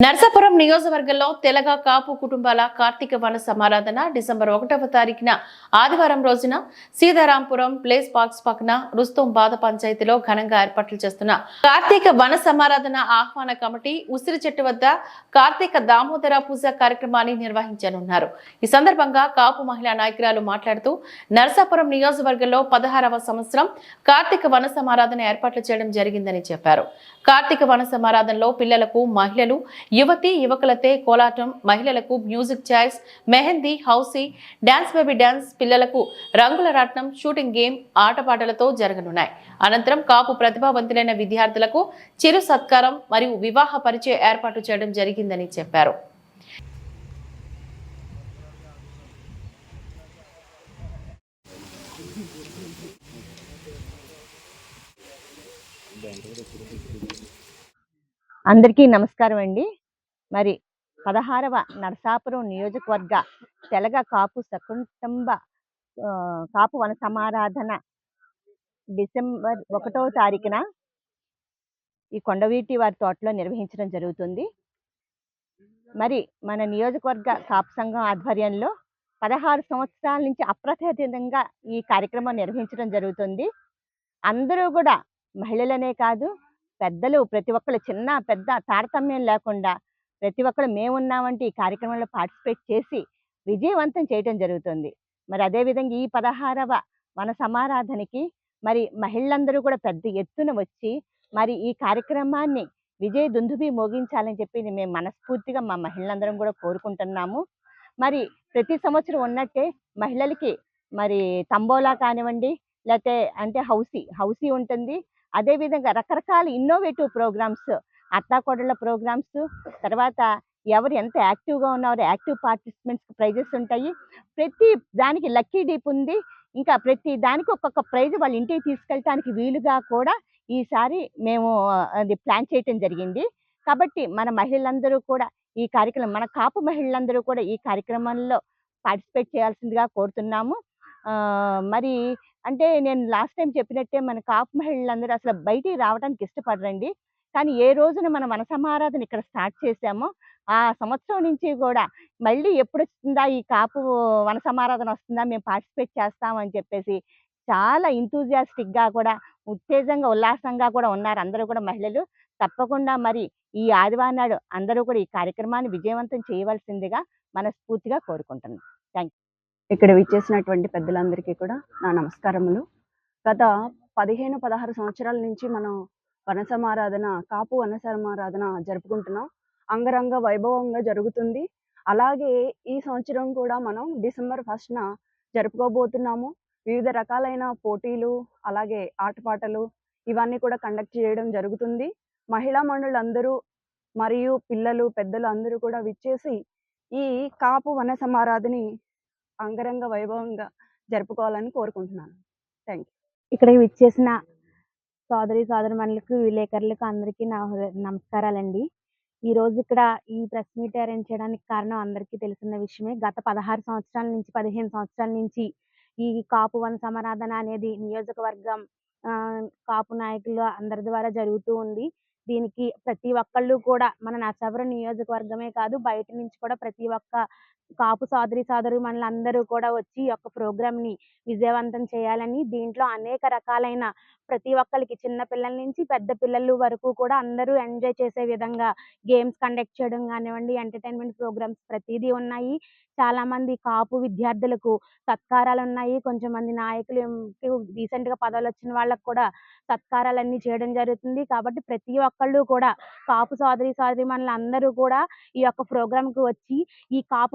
నర్సాపురం నియోజకవర్గంలో తెలగ కాపు కుటుంబాల కార్తీక వన సమారాధన డిసెంబర్ ఒకటవ తారీఖున ఆదివారం రోజున సీతారాంపురం ప్లేస్ పార్క్స్ పక్కన రుస్తోం బాధ పంచాయతీలో ఘనంగా ఏర్పాట్లు చేస్తున్న కార్తీక వన సమారాధన ఆహ్వాన కమిటీ ఉసిరి చెట్టు వద్ద కార్తీక దామోదర పూజ కార్యక్రమాన్ని నిర్వహించనున్నారు. ఈ సందర్భంగా కాపు మహిళా నాయకురాలు మాట్లాడుతూ నర్సాపురం నియోజకవర్గంలో పదహారవ సంవత్సరం కార్తీక వన సమారాధన ఏర్పాట్లు చేయడం జరిగిందని చెప్పారు. కార్తీక వన సమారాధనలో పిల్లలకు మహిళలు యువతి యువకులతే కోలాటం మహిళలకు music chairs mehndi housie dance baby dance పిల్లలకు రంగుల రాట్నం షూటింగ్ గేమ్ ఆటపాటలతో జరగనున్నాయి. అనంతరం కాపు ప్రతిభావంతులైన విద్యార్థులకు చిరు సత్కారం మరియు వివాహ పరిచయ ఏర్పాటు చేయడం జరిగిందని చెప్పారు. అందరికీ నమస్కారం అండి. మరి పదహారవ నరసాపురం నియోజకవర్గ తెలగ కాపు సకుటుంబ కాపు వన సమారాధన డిసెంబర్ ఒకటవ తారీఖున ఈ కొండవీటి వారి తోటలో నిర్వహించడం జరుగుతుంది. మరి మన నియోజకవర్గ కాపు సంఘం ఆధ్వర్యంలో పదహారు సంవత్సరాల నుంచి అప్రతిహతంగా ఈ కార్యక్రమం నిర్వహించడం జరుగుతుంది. అందరూ కూడా మహిళలనే కాదు పెద్దలు ప్రతి ఒక్కరు చిన్న పెద్ద తారతమ్యం లేకుండా ప్రతి ఒక్కరు మేమున్నామంటే ఈ కార్యక్రమంలో పార్టిసిపేట్ చేసి విజయవంతం చేయటం జరుగుతుంది. మరి అదేవిధంగా ఈ పదహారవ మన సమారాధనకి మరి మహిళలందరూ కూడా పెద్ద ఎత్తున వచ్చి మరి ఈ కార్యక్రమాన్ని విజయ దుందుబి మోగించాలని చెప్పి మేము మనస్ఫూర్తిగా మా మహిళలందరం కూడా కోరుకుంటున్నాము. మరి ప్రతి సంవత్సరం ఉన్నట్టే మహిళలకి మరి తంబోలా కానివ్వండి లేకపోతే అంటే హౌసీ హౌసీ ఉంటుంది. అదేవిధంగా రకరకాల ఇన్నోవేటివ్ ప్రోగ్రామ్స్ అత్తాకోడళ్ళ ప్రోగ్రామ్స్ తర్వాత ఎవరు ఎంత యాక్టివ్గా ఉన్నారో యాక్టివ్ పార్టిసిపెంట్స్కి ప్రైజెస్ ఉంటాయి. ప్రతి దానికి లక్కీ డీప్ ఉంది. ఇంకా ప్రతి దానికి ఒక్కొక్క ప్రైజ్ వాళ్ళ ఇంటికి తీసుకెళ్ళటానికి వీలుగా కూడా ఈసారి మేము అది ప్లాన్ చేయటం జరిగింది. కాబట్టి మన మహిళలందరూ కూడా ఈ కార్యక్రమం మన కాపు మహిళలందరూ కూడా ఈ కార్యక్రమంలో పార్టిసిపేట్ చేయాల్సిందిగా కోరుతున్నాము. మరి అంటే నేను లాస్ట్ టైం చెప్పినట్టే మన కాపు మహిళలందరూ అసలు బయటికి రావడానికి ఇష్టపడరండి. కానీ ఏ రోజున మనం మన సమారాధన ఇక్కడ స్టార్ట్ చేసామో ఆ సంవత్సరం నుంచి కూడా మళ్ళీ ఎప్పుడు వస్తుందా ఈ కాపు వన సమారాధన వస్తుందా మేము పార్టిసిపేట్ చేస్తామని చెప్పేసి చాలా ఇంతూజియాస్టిక్గా కూడా ఉత్తేజంగా ఉల్లాసంగా కూడా ఉన్నారు అందరూ కూడా మహిళలు. తప్పకుండా మరి ఈ ఆదివారం నాడు అందరూ కూడా ఈ కార్యక్రమాన్ని విజయవంతం చేయవలసిందిగా మనస్ఫూర్తిగా కోరుకుంటున్నాను ఇక్కడ విచ్చేసినటువంటి పెద్దలందరికీ కూడా నా నమస్కారములు. గత పదిహేను పదహారు సంవత్సరాల నుంచి మనం వనసమారాధన కాపు వనసమారాధన జరుపుకుంటున్నాం. అంగరంగ వైభవంగా జరుగుతుంది. అలాగే ఈ సంవత్సరం కూడా మనం డిసెంబర్ ఫస్ట్న జరుపుకోబోతున్నాము. వివిధ రకాలైన పోటీలు అలాగే ఆటపాటలు ఇవన్నీ కూడా కండక్ట్ చేయడం జరుగుతుంది. మహిళా మండలందరూ మరియు పిల్లలు పెద్దలు అందరూ కూడా విచ్చేసి ఈ కాపు వన సమారాధిని అంగరంగ వైభవంగా జరుపుకోవాలని కోరుకుంటున్నాను. థ్యాంక్ యూ ఇక్కడ విచ్చేసిన సోదరి సోదరిమణులకు విలేకరులకు అందరికీ నా నమస్కారాలండి. ఈ రోజు ఇక్కడ ఈ ప్రెస్ మీట్ అరేంజ్ చేయడానికి కారణం అందరికీ తెలిసిన విషయమే గత పదహారు సంవత్సరాల నుంచి పదిహేను సంవత్సరాల నుంచి ఈ కాపు వన సమారాధన అనేది నియోజకవర్గం ఆ, కాపు నాయకులు అందరి ద్వారా జరుగుతూ ఉంది. దీనికి ప్రతి ఒక్కళ్ళు కూడా మన నరసాపురం నియోజకవర్గమే కాదు బయట నుంచి కూడా ప్రతి ఒక్క కాపు సోదరి సోదరి అందరూ కూడా వచ్చి ఈ యొక్క ని విజయవంతం చేయాలని దీంట్లో అనేక రకాలైన ప్రతి ఒక్కరికి చిన్న పిల్లల నుంచి పెద్ద పిల్లలు వరకు కూడా అందరూ ఎంజాయ్ చేసే విధంగా గేమ్స్ కండక్ట్ చేయడం కానివ్వండి ఎంటర్టైన్మెంట్ ప్రోగ్రామ్స్ ప్రతిదీ ఉన్నాయి. చాలా మంది కాపు విద్యార్థులకు సత్కారాలు ఉన్నాయి కొంచెం మంది నాయకులు రీసెంట్గా పదవులు వచ్చిన వాళ్ళకు కూడా సత్కారాలన్నీ చేయడం జరుగుతుంది. కాబట్టి ప్రతి ఒక్కళ్ళు కూడా కాపు సోదరి సోదరి అందరూ కూడా ఈ యొక్క ప్రోగ్రాంకి వచ్చి ఈ కాపు